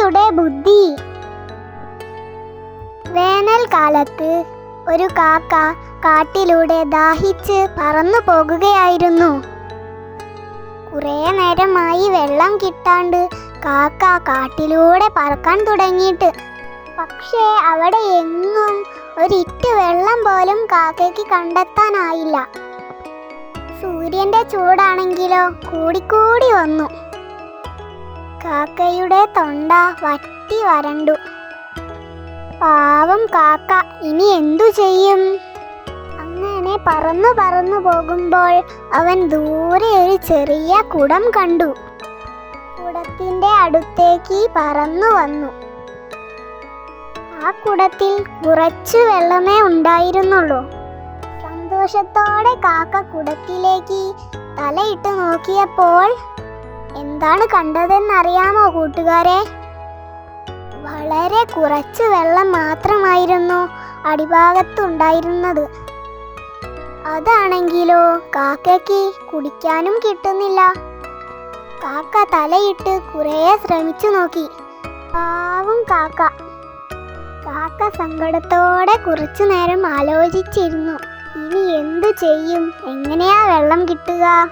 കാക്കയുടെ ബുദ്ധി. വേനൽക്കാലത്ത് ഒരു കാക്ക കാട്ടിലൂടെ ദാഹിച്ച് പറന്നു പോകുകയായിരുന്നു. കുറേ നേരമായി വെള്ളം കിട്ടാണ്ട് കാക്ക കാട്ടിലൂടെ പറക്കാൻ തുടങ്ങിയിട്ട്. പക്ഷേ അവിടെ എങ്ങും ഒരിറ്റ് വെള്ളം പോലും കാക്കയ്ക്ക് കണ്ടെത്താനായില്ല. സൂര്യന്റെ ചൂടാണെങ്കിലോ കൂടിക്കൂടി വന്നു. കാക്കയുടെ തൊണ്ട വറ്റി വരണ്ടു. പാവം കാക്ക ഇനി എന്തു ചെയ്യും? അങ്ങനെ പറന്നു പറന്നു പോകുമ്പോൾ അവൻ ദൂരെ ഒരു ചെറിയ കുടം കണ്ടു. കുടത്തിന്റെ അടുത്തേക്ക് പറന്നു വന്നു. ആ കുടത്തിൽ കുറച്ചു വെള്ളമേ ഉണ്ടായിരുന്നുള്ളൂ. സന്തോഷത്തോടെ കാക്ക കുടത്തിലേക്ക് തലയിട്ട് നോക്കിയപ്പോൾ എന്താണ് കണ്ടതെന്നറിയാമോ കൂട്ടുകാരെ? വളരെ കുറച്ച് വെള്ളം മാത്രമായിരുന്നു അടിഭാഗത്തുണ്ടായിരുന്നത്. അതാണെങ്കിലോ കാക്കയ്ക്ക് കുടിക്കാനും കിട്ടുന്നില്ല. കാക്ക തലയിട്ട് കുറേ ശ്രമിച്ചു നോക്കി. പാവം കാക്ക. കാക്ക സങ്കടത്തോടെ കുറച്ചു നേരം ആലോചിച്ചിരുന്നു. ഇനി എന്തു ചെയ്യും? എങ്ങനെയാ വെള്ളം കിട്ടുക?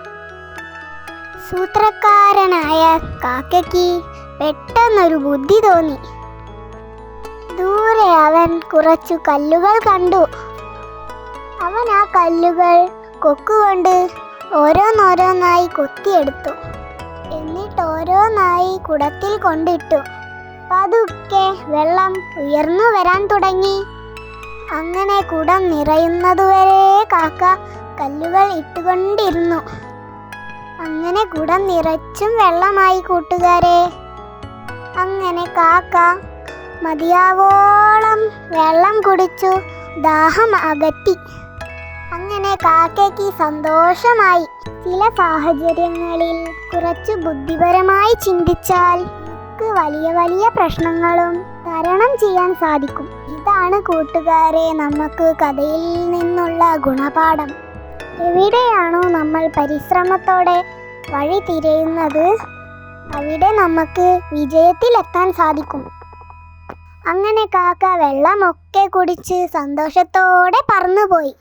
സൂത്രക്കാരനായ കാക്കയ്ക്ക് പെട്ടെന്നൊരു ബുദ്ധി തോന്നി. ദൂരെ അവൻ കുറച്ചു കല്ലുകൾ കണ്ടു. അവൻ ആ കല്ലുകൾ കൊക്കുകൊണ്ട് ഓരോന്നോരോന്നായി കൊത്തിയെടുത്തു. എന്നിട്ട് ഓരോന്നായി കുടത്തിൽ കൊണ്ടിട്ടു. പതുക്കെ വെള്ളം ഉയർന്നു വരാൻ തുടങ്ങി. അങ്ങനെ കുടം നിറയുന്നതുവരെ കാക്ക കല്ലുകൾ ഇട്ടുകൊണ്ടിരുന്നു. അങ്ങനെ കുടം നിറച്ചും വെള്ളമായി കൂട്ടുകാരെ. അങ്ങനെ കാക്ക മതിയാവോളം വെള്ളം കുടിച്ചു ദാഹം അകറ്റി. അങ്ങനെ കാക്കയ്ക്ക് സന്തോഷമായി. ചില സാഹചര്യങ്ങളിൽ കുറച്ച് ബുദ്ധിപരമായി ചിന്തിച്ചാൽ വലിയ വലിയ പ്രശ്നങ്ങളും തരണം ചെയ്യാൻ സാധിക്കും. ഇതാണ് കൂട്ടുകാരെ നമുക്ക് കഥയിൽ നിന്നുള്ള ഗുണപാഠം. എവിടെയാണോ നമ്മൾ പരിശ്രമത്തോടെ വഴി തിരയുന്നത് അവിടെ നമുക്ക് വിജയത്തിലെത്താൻ സാധിക്കും. അങ്ങനെ കാക്ക വെള്ളമൊക്കെ കുടിച്ച് സന്തോഷത്തോടെ പറന്നുപോയി.